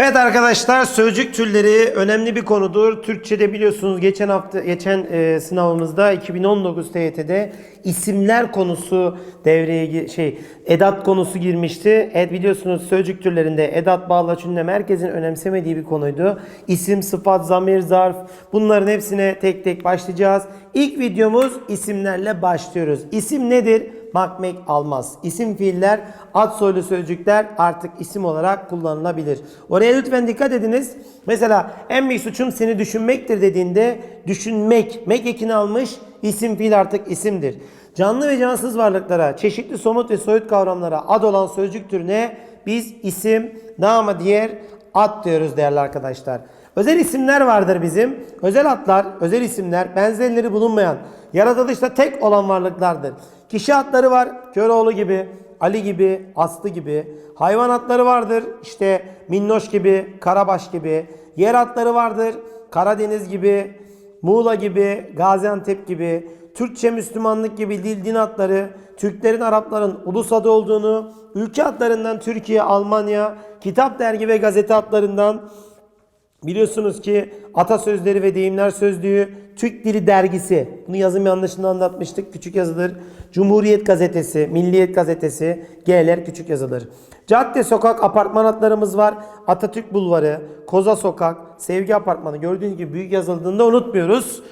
Evet arkadaşlar sözcük türleri önemli bir konudur. Türkçe'de biliyorsunuz geçen hafta geçen e, sınavımızda 2019 TYT'de isimler konusu devreye şey edat konusu girmişti. Evet biliyorsunuz sözcük türlerinde edat bağlaç ünlem herkesin önemsemediği bir konuydu. İsim, sıfat, zamir, zarf bunların hepsine tek tek başlayacağız. İlk videomuz isimlerle başlıyoruz. İsim nedir? Makmek almaz. İsim fiiller, ad soylu sözcükler artık isim olarak kullanılabilir. Oraya lütfen dikkat ediniz. Mesela en büyük suçum seni düşünmektir dediğinde düşünmek, mek ekini almış isim fiil artık isimdir. Canlı ve cansız varlıklara, çeşitli somut ve soyut kavramlara ad olan sözcük türüne biz isim, nama diğer ad diyoruz değerli arkadaşlar. Özel isimler vardır bizim. Özel adlar, özel isimler, benzerleri bulunmayan, yaratılışta tek olan varlıklardır. Kişi adları var. Köroğlu gibi, Ali gibi, Aslı gibi. Hayvan adları vardır. İşte Minnoş gibi, Karabaş gibi. Yer adları vardır. Karadeniz gibi, Muğla gibi, Gaziantep gibi. Türkçe Müslümanlık gibi dil din adları, Türklerin Arapların ulus adı olduğunu, ülke adlarından Türkiye, Almanya, kitap dergi ve gazete adlarından Biliyorsunuz ki atasözleri ve deyimler sözlüğü Türk Dili Dergisi. Bunu yazım yanlışını anlatmıştık. Küçük yazılır. Cumhuriyet Gazetesi, Milliyet Gazetesi, G'ler küçük yazılır. Cadde, sokak, apartman adlarımız var. Atatürk Bulvarı, Koza Sokak, Sevgi Apartmanı. Gördüğünüz gibi büyük yazıldığında unutmuyoruz.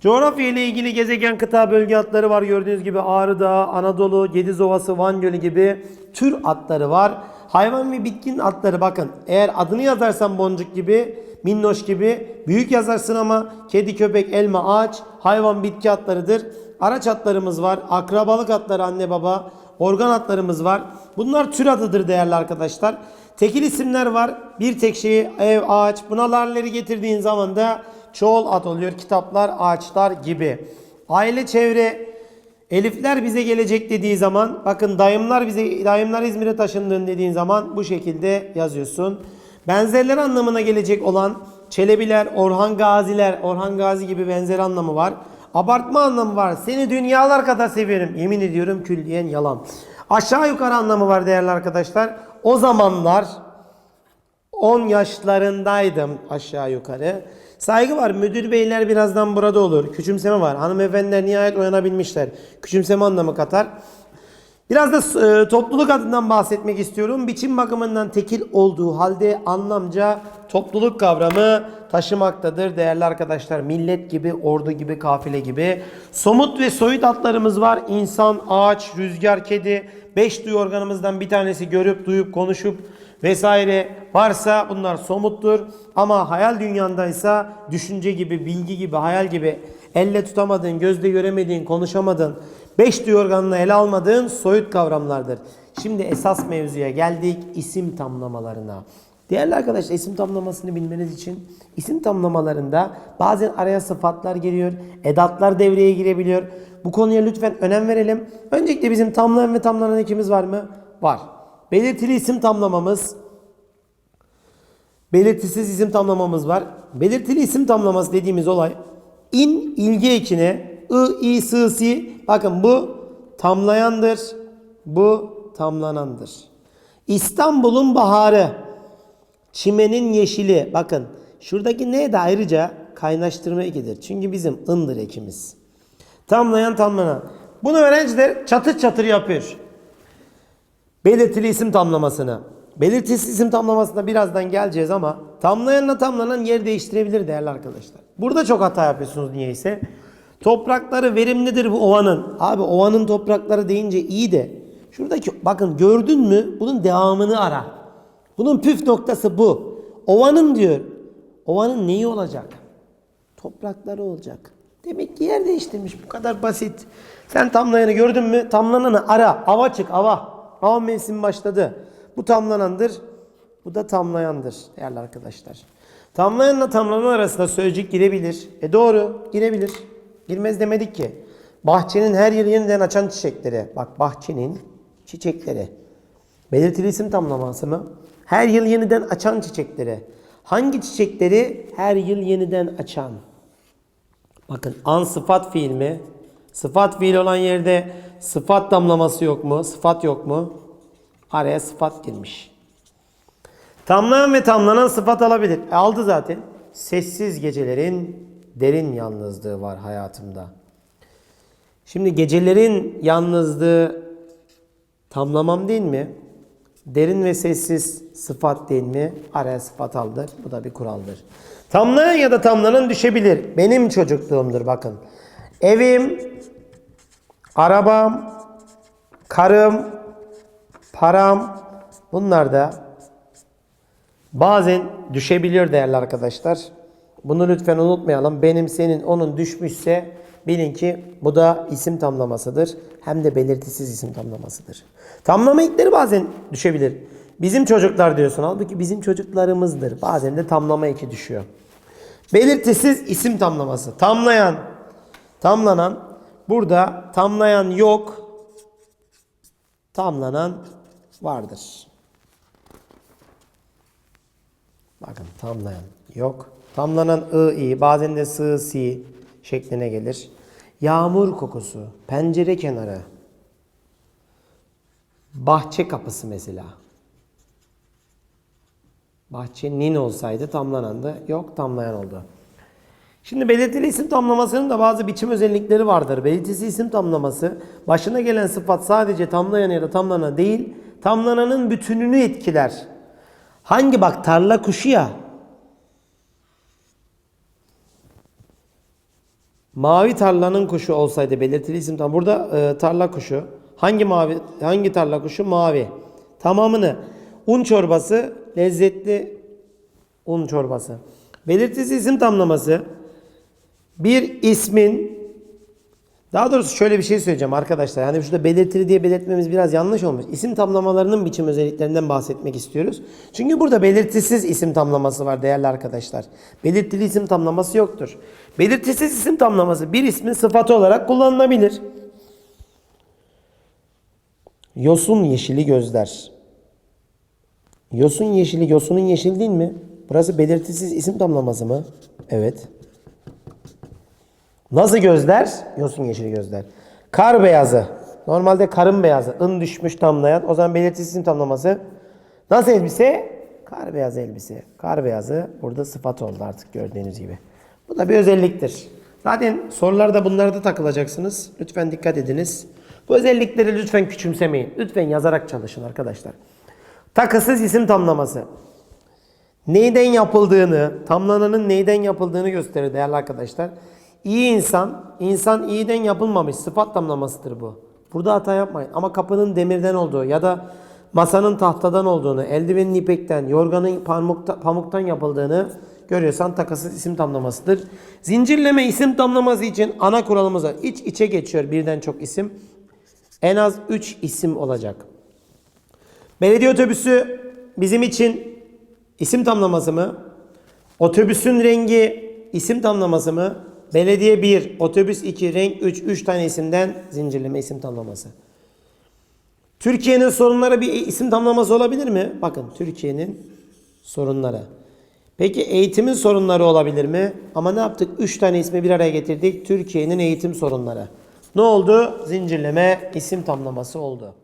Coğrafya ile ilgili gezegen kıta bölge adları var. Gördüğünüz gibi Ağrı Dağı, Anadolu, Gediz Ovası, Van Gölü gibi tür adları var. Hayvan ve bitkin adları bakın. Eğer adını yazarsan boncuk gibi, minnoş gibi büyük yazarsın ama kedi, köpek, elma, ağaç, hayvan, bitki adlarıdır. Araç adlarımız var. Akrabalık adları anne baba. Organ adlarımız var. Bunlar tür adıdır değerli arkadaşlar. Tekil isimler var. Bir tek şeyi ev, ağaç. Buna larleri getirdiğin zaman da çoğul ad oluyor. Kitaplar, ağaçlar gibi. Aile, çevre, Elifler bize gelecek dediği zaman bakın dayımlar bize dayımlar İzmir'e taşındığın dediğin zaman bu şekilde yazıyorsun. Benzerler anlamına gelecek olan Çelebiler, Orhan Gaziler, Orhan Gazi gibi benzer anlamı var. Abartma anlamı var. Seni dünyalar kadar severim. Yemin ediyorum külliyen yalan. Aşağı yukarı anlamı var değerli arkadaşlar. O zamanlar 10 yaşlarındaydım aşağı yukarı. Saygı var. Müdür beyler birazdan burada olur. Küçümseme var. Hanımefendiler nihayet uyanabilmişler. Küçümseme anlamı katar. Biraz da e, topluluk adından bahsetmek istiyorum. Biçim bakımından tekil olduğu halde anlamca topluluk kavramı taşımaktadır değerli arkadaşlar. Millet gibi, ordu gibi, kafile gibi. Somut ve soyut adlarımız var. İnsan, ağaç, rüzgar, kedi. Beş duyu organımızdan bir tanesi görüp, duyup, konuşup vesaire varsa bunlar somuttur. Ama hayal dünyandaysa düşünce gibi, bilgi gibi, hayal gibi elle tutamadığın, gözle göremediğin, konuşamadığın, beş duyu organını ele almadığın soyut kavramlardır. Şimdi esas mevzuya geldik isim tamlamalarına. Değerli arkadaşlar isim tamlamasını bilmeniz için isim tamlamalarında bazen araya sıfatlar giriyor, edatlar devreye girebiliyor. Bu konuya lütfen önem verelim. Öncelikle bizim tamlayan ve tamlanan ekimiz var mı? Var. Belirtili isim tamlamamız, belirtisiz isim tamlamamız var. Belirtili isim tamlaması dediğimiz olay in ilgi ekine ı, i, sı, si bakın bu tamlayandır. Bu tamlanandır. İstanbul'un baharı, çimenin yeşili bakın şuradaki ne de ayrıca kaynaştırma ekidir. Çünkü bizim ındır ekimiz. Tamlayan tamlanan. Bunu öğrenciler çatır çatır yapıyor. Belirtili isim tamlamasını. Belirtili isim tamlamasına birazdan geleceğiz ama tamlayanla tamlanan yer değiştirebilir değerli arkadaşlar. Burada çok hata yapıyorsunuz niyeyse. Toprakları verimlidir bu ovanın. Abi ovanın toprakları deyince iyi de şuradaki bakın gördün mü bunun devamını ara. Bunun püf noktası bu. Ovanın diyor. Ovanın neyi olacak? Toprakları olacak. Demek ki yer değiştirmiş. Bu kadar basit. Sen tamlayanı gördün mü? Tamlananı ara. Ava çık ava. Av mevsimi başladı. Bu tamlanandır. Bu da tamlayandır değerli arkadaşlar. Tamlayanla tamlanan arasında sözcük girebilir. E doğru girebilir. Girmez demedik ki. Bahçenin her yıl yeniden açan çiçekleri. Bak bahçenin çiçekleri. Belirtili isim tamlaması mı? Her yıl yeniden açan çiçekleri. Hangi çiçekleri her yıl yeniden açan? Bakın an sıfat fiil mi? Sıfat fiil olan yerde sıfat damlaması yok mu? Sıfat yok mu? Araya sıfat girmiş. Tamlayan ve tamlanan sıfat alabilir. E, aldı zaten. Sessiz gecelerin derin yalnızlığı var hayatımda. Şimdi gecelerin yalnızlığı tamlamam değil mi? Derin ve sessiz sıfat değil mi? Araya sıfat aldı. Bu da bir kuraldır. Tamlayan ya da tamlanan düşebilir. Benim çocukluğumdur bakın. Evim, arabam, karım, param bunlar da bazen düşebiliyor değerli arkadaşlar. Bunu lütfen unutmayalım. Benim, senin, onun düşmüşse bilin ki bu da isim tamlamasıdır. Hem de belirtisiz isim tamlamasıdır. Tamlama ekleri bazen düşebilir. Bizim çocuklar diyorsun. Halbuki bizim çocuklarımızdır. Bazen de tamlama eki düşüyor. Belirtisiz isim tamlaması. Tamlayan, tamlanan. Burada tamlayan yok. Tamlanan vardır. Bakın tamlayan yok. Tamlanan ı, i, bazen de sı, si şekline gelir. Yağmur kokusu, pencere kenarı, bahçe kapısı mesela. Bahçenin olsaydı tamlanan da yok tamlayan oldu. Şimdi belirtili isim tamlamasının da bazı biçim özellikleri vardır. Belirtisi isim tamlaması başına gelen sıfat sadece tamlayan ya da tamlanan değil, tamlananın bütününü etkiler. Hangi bak tarla kuşu ya. Mavi tarlanın kuşu olsaydı belirtili isim tam. Burada e, tarla kuşu. Hangi mavi hangi tarla kuşu? Mavi. Tamamını un çorbası, lezzetli un çorbası. Belirtisi isim tamlaması bir ismin daha doğrusu şöyle bir şey söyleyeceğim arkadaşlar. Yani şurada belirtili diye belirtmemiz biraz yanlış olmuş. İsim tamlamalarının biçim özelliklerinden bahsetmek istiyoruz. Çünkü burada belirtisiz isim tamlaması var değerli arkadaşlar. Belirtili isim tamlaması yoktur. Belirtisiz isim tamlaması bir ismin sıfatı olarak kullanılabilir. Yosun yeşili gözler. Yosun yeşili, yosunun yeşili değil mi? Burası belirtisiz isim tamlaması mı? Evet. Nasıl gözler? Yosun yeşili gözler. Kar beyazı. Normalde karın beyazı. ın düşmüş tamlayan. O zaman belirtisiz isim tamlaması. Nasıl elbise? Kar beyazı elbise. Kar beyazı burada sıfat oldu artık gördüğünüz gibi. Bu da bir özelliktir. Zaten sorularda bunlarda takılacaksınız. Lütfen dikkat ediniz. Bu özellikleri lütfen küçümsemeyin. Lütfen yazarak çalışın arkadaşlar. Takısız isim tamlaması. Neyden yapıldığını, tamlananın neyden yapıldığını gösterir değerli arkadaşlar. İyi insan, insan iyiden yapılmamış sıfat tamlamasıdır bu. Burada hata yapmayın. Ama kapının demirden olduğu ya da masanın tahtadan olduğunu, eldivenin ipekten, yorganın pamukta, pamuktan yapıldığını görüyorsan takısız isim tamlamasıdır. Zincirleme isim tamlaması için ana kuralımız var. İç içe geçiyor birden çok isim. En az 3 isim olacak. Belediye otobüsü bizim için isim tamlaması mı? Otobüsün rengi isim tamlaması mı? Belediye 1, otobüs 2, renk 3, 3 tane isimden zincirleme isim tamlaması. Türkiye'nin sorunları bir isim tamlaması olabilir mi? Bakın Türkiye'nin sorunları. Peki eğitimin sorunları olabilir mi? Ama ne yaptık? 3 tane ismi bir araya getirdik. Türkiye'nin eğitim sorunları. Ne oldu? Zincirleme isim tamlaması oldu.